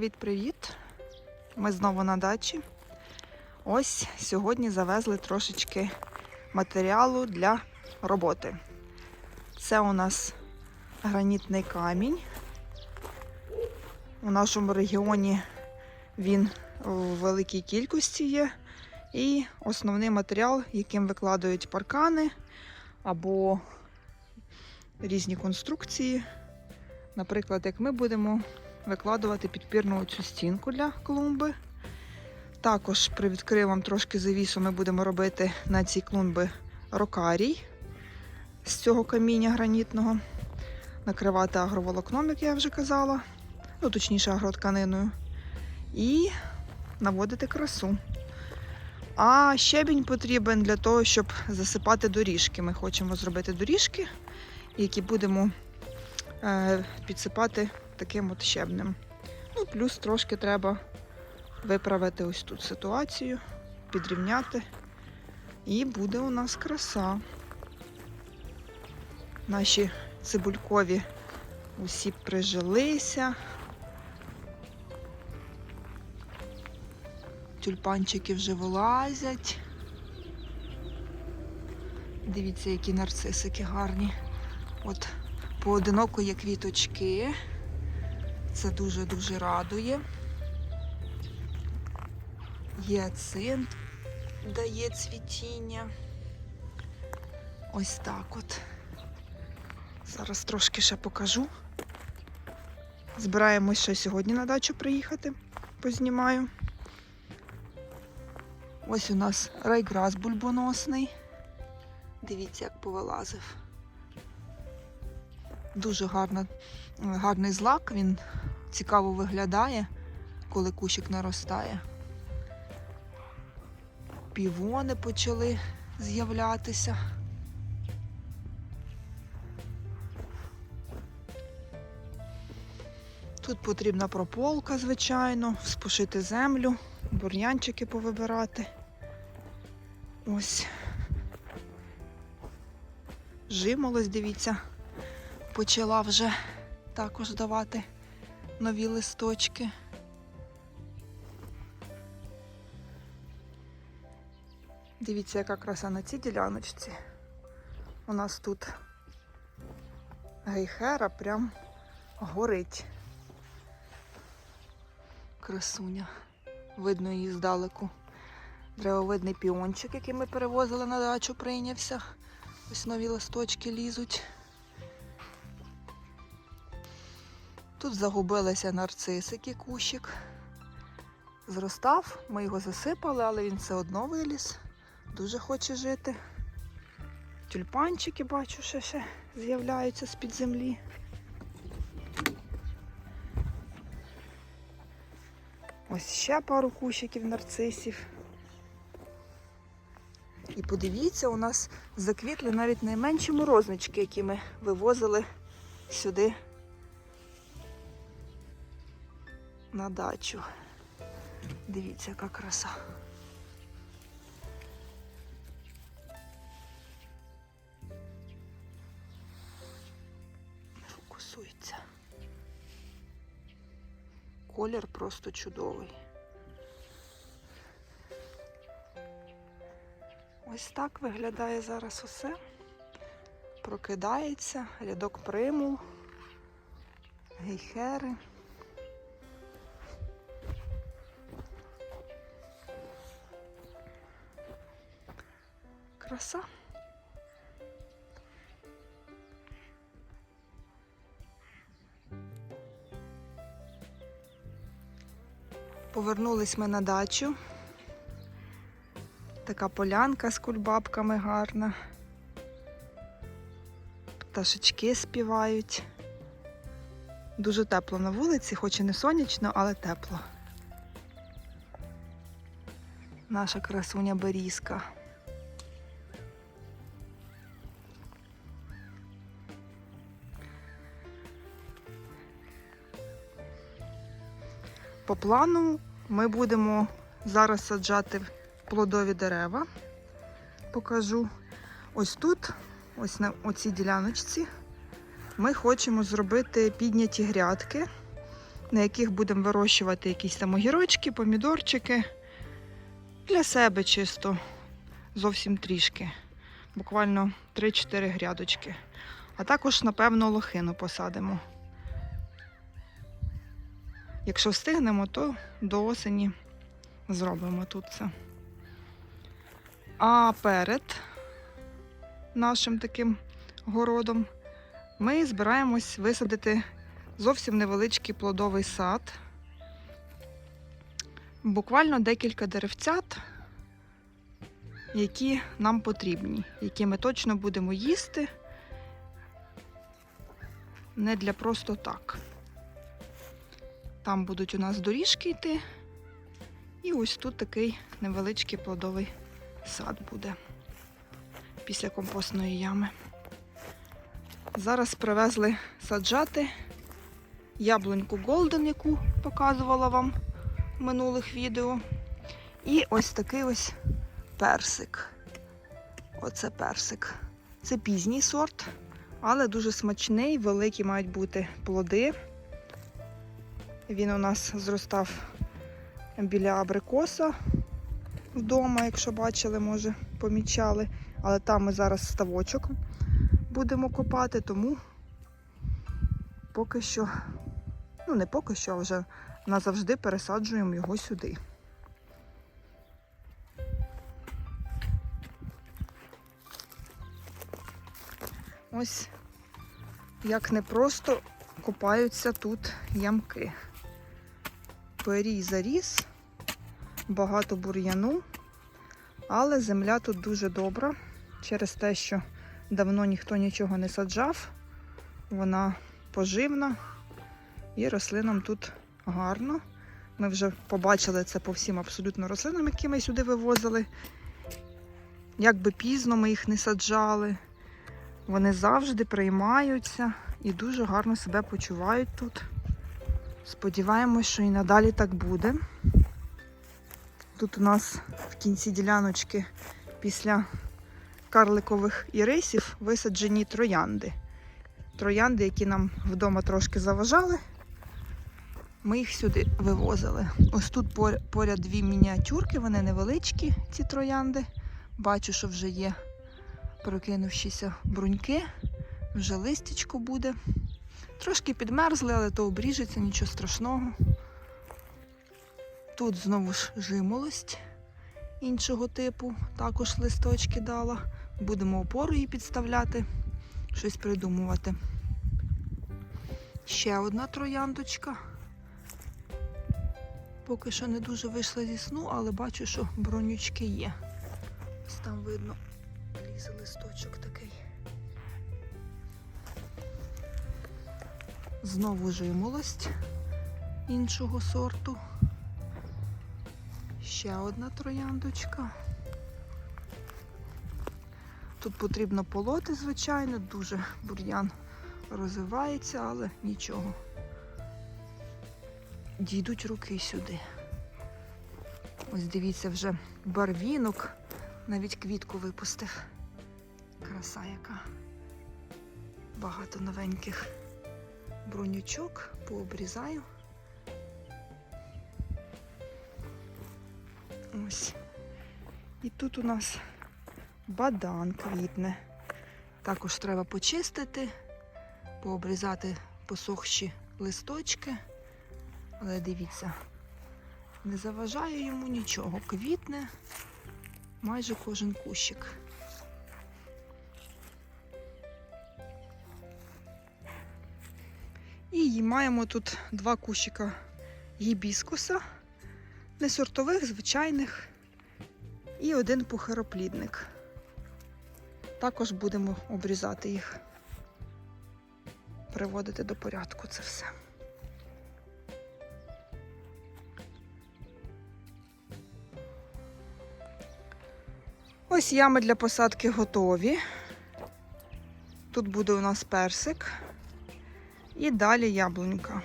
Привіт-привіт! Ми знову на дачі. Ось сьогодні завезли трошечки матеріалу для роботи. Це у нас гранітний камінь. У нашому регіоні він у великій кількості є. І основний матеріал, яким викладають паркани або різні конструкції. Наприклад, як ми будемо викладувати підпірну цю стінку для клумби. Також привідкрию вам трошки завісу, ми будемо робити на цій клумби рокарій з цього каміння гранітного. Накривати агроволокном, як я вже казала, ну точніше агротканиною. І наводити красу. А щебінь потрібен для того, щоб засипати доріжки. Ми хочемо зробити доріжки, які будемо е, підсипати таким от щебнем. Ну, плюс трошки треба виправити ось тут ситуацію, підрівняти. І буде у нас краса. Наші цибулькові усі прижилися. Тюльпанчики вже вилазять. Дивіться, які нарцисики гарні. От поодиноко є квіточки. Це дуже-дуже радує. Гіацинт дає цвітіння. Ось так от. Зараз трошки ще покажу. Збираємось ще сьогодні на дачу приїхати, познімаю. Ось у нас райграс бульбоносний. Дивіться, як повилазив. Дуже гарна, гарний злак, він цікаво виглядає, коли кущик наростає. Півони почали з'являтися. Тут потрібна прополка, звичайно, спушити землю, бур'янчики повибирати. Ось. Жимолось, дивіться, почала вже також давати нові листочки. Дивіться, яка краса на цій діляночці. У нас тут гейхера прям горить. Красуня. Видно її здалеку. Древовидний піончик, який ми перевозили на дачу, прийнявся. Ось нові листочки лізуть. Тут загубилися нарцисики, кущик. Зростав, ми його засипали, але він все одно виліз. Дуже хоче жити. Тюльпанчики, бачу, ще ще з'являються з-під землі. Ось ще пару кущиків нарцисів. І подивіться, у нас заквітли навіть найменші морознички, які ми вивозили сюди на дачу. Дивіться, яка краса. Не фокусується. Колір просто чудовий. Ось так виглядає зараз усе. Прокидається, рядок примул, гейхери. Краса. Повернулись ми на дачу. Така полянка з кульбабками гарна. Пташечки співають. Дуже тепло на вулиці, хоч і не сонячно, але тепло. Наша красуня берізка. По плану ми будемо зараз саджати плодові дерева. Покажу. Ось тут, ось на оцій діляночці, ми хочемо зробити підняті грядки. на яких будемо вирощувати якісь там огірочки, помідорчики. Для себе чисто зовсім трішки. Буквально 3-4 грядочки. А також, напевно, лохину посадимо. Якщо встигнемо, то до осені зробимо тут це. А перед нашим таким городом ми збираємось висадити зовсім невеличкий плодовий сад. Буквально декілька деревцят, які нам потрібні, які ми точно будемо їсти. Не для просто так. Там будуть у нас доріжки йти. І ось тут такий невеличкий плодовий сад буде після компостної ями. Зараз привезли саджати яблуньку Голден, яку показувала вам в минулих відео. І ось такий ось персик. Оце персик. Це пізній сорт, але дуже смачний, великі мають бути плоди. Він у нас зростав біля абрикоса вдома, якщо бачили, може, помічали. Але там ми зараз ставочок будемо копати, тому поки що, ну не поки що, а вже назавжди пересаджуємо його сюди. Ось як непросто копаються тут ямки. Перій заріс, багато бур'яну, але земля тут дуже добра через те, що давно ніхто нічого не саджав. Вона поживна і рослинам тут гарно. Ми вже побачили це по всім абсолютно рослинам, які ми сюди вивозили. Як би пізно ми їх не саджали, вони завжди приймаються і дуже гарно себе почувають тут. Сподіваємось, що і надалі так буде. Тут у нас в кінці діляночки після карликових ірисів висаджені троянди. Троянди, які нам вдома трошки заважали, ми їх сюди вивозили. Ось тут поряд дві мініатюрки, вони невеличкі, ці троянди. Бачу, що вже є прокинувшіся бруньки, вже листячко буде. Трошки підмерзли, але то обріжеться, нічого страшного. Тут знову ж жимолость іншого типу, також листочки дала. Будемо опору їй підставляти, щось придумувати. Ще одна трояндочка. Поки що не дуже вийшла зі сну, але бачу, що бронючки є. Ось там видно, лізе листочок такий. Знову жимолость іншого сорту. Ще одна трояндочка. Тут потрібно полоти, звичайно, дуже бур'ян розвивається, але нічого. Дійдуть руки сюди. Ось дивіться, вже барвінок, навіть квітку випустив. Краса яка. Багато новеньких бронючок, пообрізаю. Ось. І тут у нас бадан квітне. Також треба почистити, пообрізати посохші листочки. Але дивіться, не заважає йому нічого. Квітне майже кожен кущик. І маємо тут два кущика гібіскуса, не сортових, звичайних, і один пухароплідник. Також будемо обрізати їх, приводити до порядку це все. Ось ями для посадки готові. Тут буде у нас персик. І далі яблунька.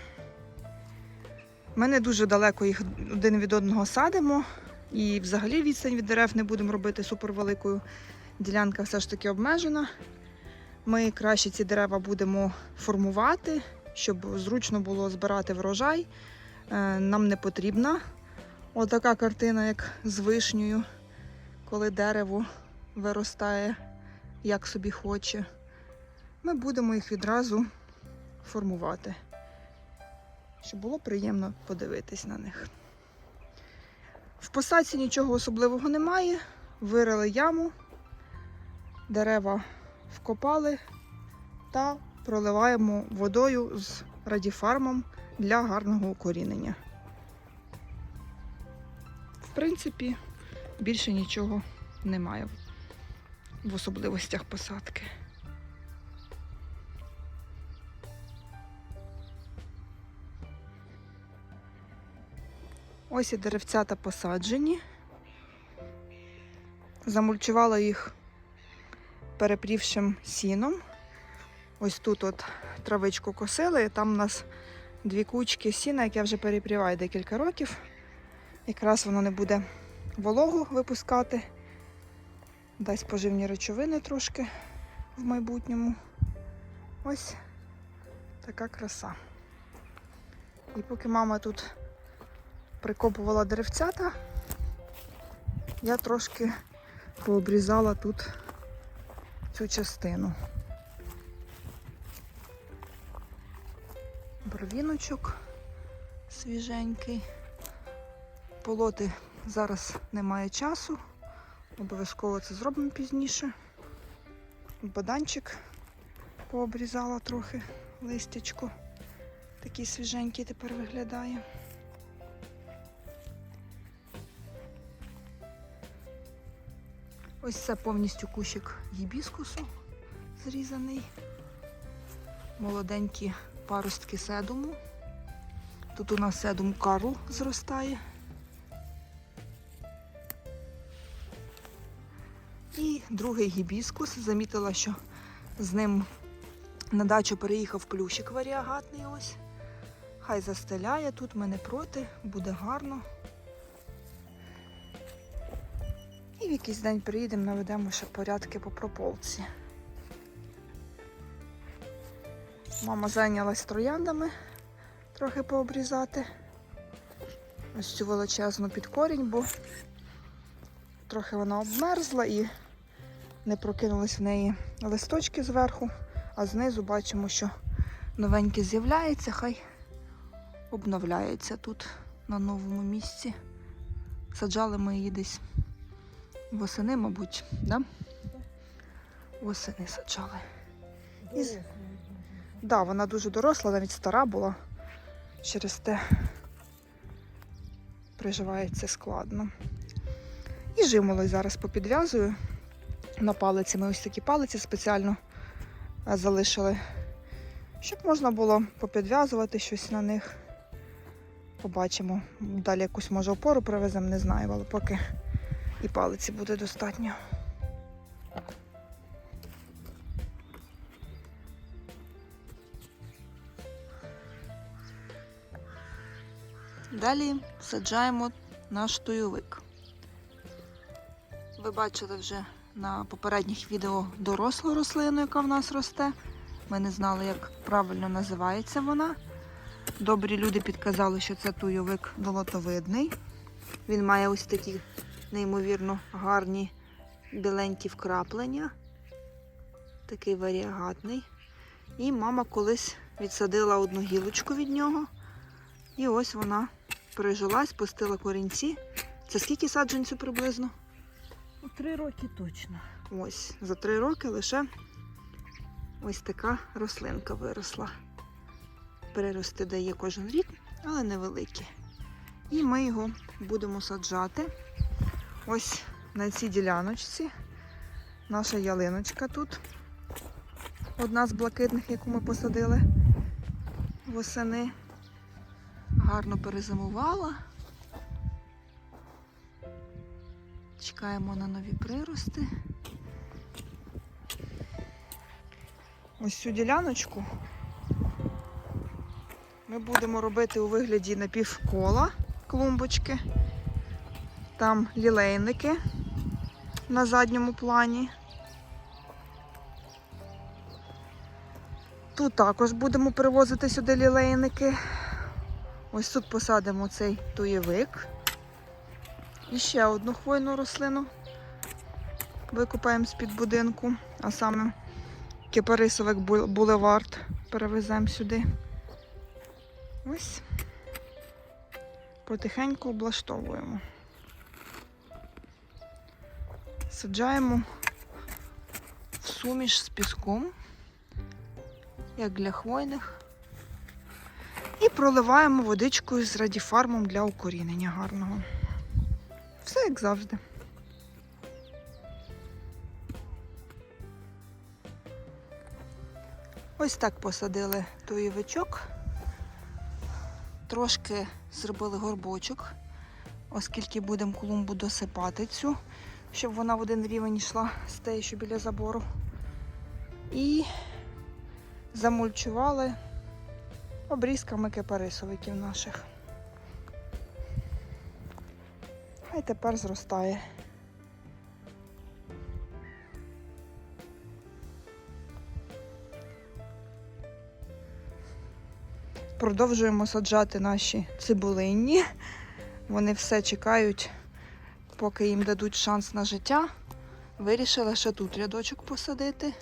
Ми не дуже далеко їх один від одного садимо. І взагалі відстань від дерев не будемо робити супервеликою. Ділянка все ж таки обмежена. Ми краще ці дерева будемо формувати щоб зручно було збирати врожай. Е, Нам не потрібна отака картина, як з вишнею, коли дерево виростає як собі хоче. Ми будемо їх відразу формувати, щоб було приємно подивитись на них. В посадці нічого особливого немає. Вирили яму, дерева вкопали та проливаємо водою з радіфармом для гарного укорінення. В принципі, більше нічого немає в особливостях посадки. Ось і деревцята посаджені. Замульчувала їх перепрівшим сіном. Ось тут от травичку косили, там у нас дві кучки сіна, яке вже перепріває декілька років. Якраз воно не буде вологу випускати, дасть поживні речовини трошки в майбутньому. Ось така краса. І поки мама тут прикопувала деревцята, я трошки пообрізала тут цю частину. Барвіночок свіженький. Полоти зараз немає часу. Обов'язково це зробимо пізніше. Баданчик пообрізала трохи листячко. Такий свіженький тепер виглядає. Ось це повністю кущик гібіскусу зрізаний. Молоденькі паростки седуму. Тут у нас седум Карл зростає. І другий гібіскус. Замітила, що з ним на дачу переїхав плющик варіагатний ось. Хай застеляє тут, ми не проти, буде гарно. І в якийсь день приїдемо, наведемо ще порядки по прополці. Мама зайнялась трояндами трохи пообрізати. Ось цю величезну під корінь, бо трохи вона обмерзла і не прокинулись в неї листочки зверху, а знизу бачимо, що новеньке з'являється, хай обновляється тут на новому місці. Саджали ми її десь восени, мабуть, да? Восени саджали. І з- Да, вона дуже доросла, навіть стара була. Через те приживається складно. І жимолось зараз попідв'язую. На палиці ми ось такі палиці спеціально е, залишили, щоб можна було попідв'язувати щось на них. Побачимо. Далі якусь може опору привеземо, не знаю, але поки і палиці буде достатньо. Далі саджаємо наш туйовик. Ви бачили вже на попередніх відео дорослу рослину, яка в нас росте. Ми не знали, як правильно називається вона. Добрі люди підказали, що це туйовик долотовидний. Він має ось такі неймовірно гарні біленькі вкраплення. Такий варіагатний. І мама колись відсадила одну гілочку від нього. І ось вона прижилась, пустила корінці. Це скільки саджанцю приблизно? Три роки точно. Ось, за три роки лише ось така рослинка виросла. Перерости дає кожен рік, але невеликі. І ми його будемо саджати. Ось на цій діляночці. Наша ялиночка тут. Одна з блакитних, яку ми посадили восени. Гарно перезимувала. Чекаємо на нові прирости. Ось цю діляночку ми будемо робити у вигляді напівкола клумбочки. Там лілейники на задньому плані. Тут також будемо привозити сюди лілейники. Ось тут посадимо цей туєвик. І ще одну хвойну рослину викопаємо з-під будинку, а саме кипарисовик булевард перевеземо сюди. Ось. Потихеньку облаштовуємо. Саджаємо в суміш з піском, як для хвойних. І проливаємо водичкою з радіфармом для укорінення гарного. Все як завжди. Ось так посадили туєвичок. Трошки зробили горбочок, оскільки будемо клумбу досипати цю, щоб вона в один рівень йшла з тією, що біля забору. І замульчували обрізками кипарисовиків наших. Хай тепер зростає. Продовжуємо саджати наші цибулинні. Вони все чекають, поки їм дадуть шанс на життя. Вирішила ще тут рядочок посадити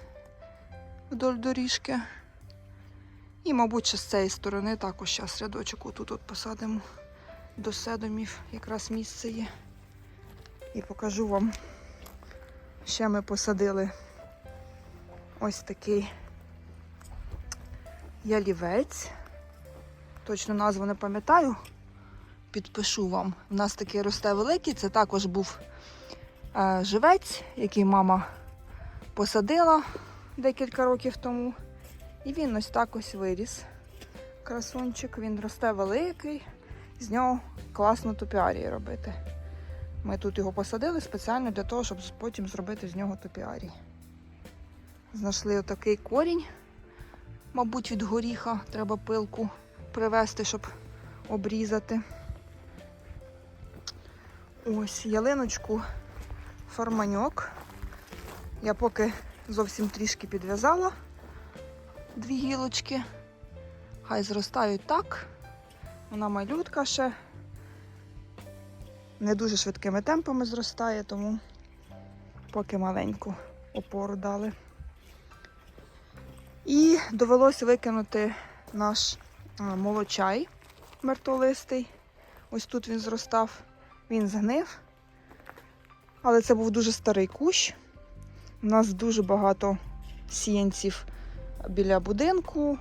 вдоль доріжки. І, мабуть, ще з цієї сторони також зараз рядочок отут от посадимо до седомів, якраз місце є. І покажу вам. Ще ми посадили ось такий ялівець. Точно назву не пам'ятаю. Підпишу вам. У нас такий росте великий. Це також був е, живець, який мама посадила декілька років тому. І він ось так ось виріс. Красунчик, він росте великий, з нього класно топіарії робити. Ми тут його посадили спеціально для того, щоб потім зробити з нього топіарій. Знайшли отакий корінь, мабуть, від горіха. Треба пилку привезти, щоб обрізати. Ось ялиночку форманьок. Я поки зовсім трішки підв'язала дві гілочки. Хай зростають так. Вона малютка ще. Не дуже швидкими темпами зростає, тому поки маленьку опору дали. І довелося викинути наш молочай мертолистий. Ось тут він зростав, він згнив. Але це був дуже старий кущ. У нас дуже багато сіянців біля будинку.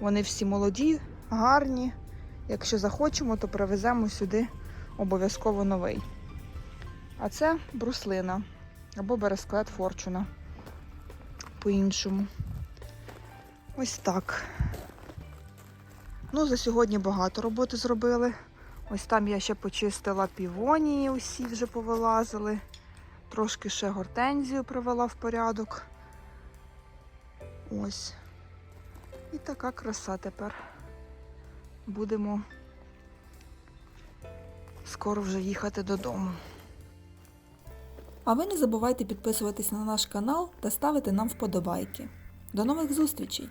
Вони всі молоді, гарні. Якщо захочемо, то привеземо сюди обов'язково новий. А це бруслина або бересклет форчуна. По-іншому. Ось так. Ну, за сьогодні багато роботи зробили. Ось там я ще почистила півонії, усі вже повилазили. Трошки ще гортензію привела в порядок. Ось. І така краса тепер. Будемо скоро вже їхати додому. А ви не забувайте підписуватись на наш канал та ставити нам вподобайки. До нових зустрічей!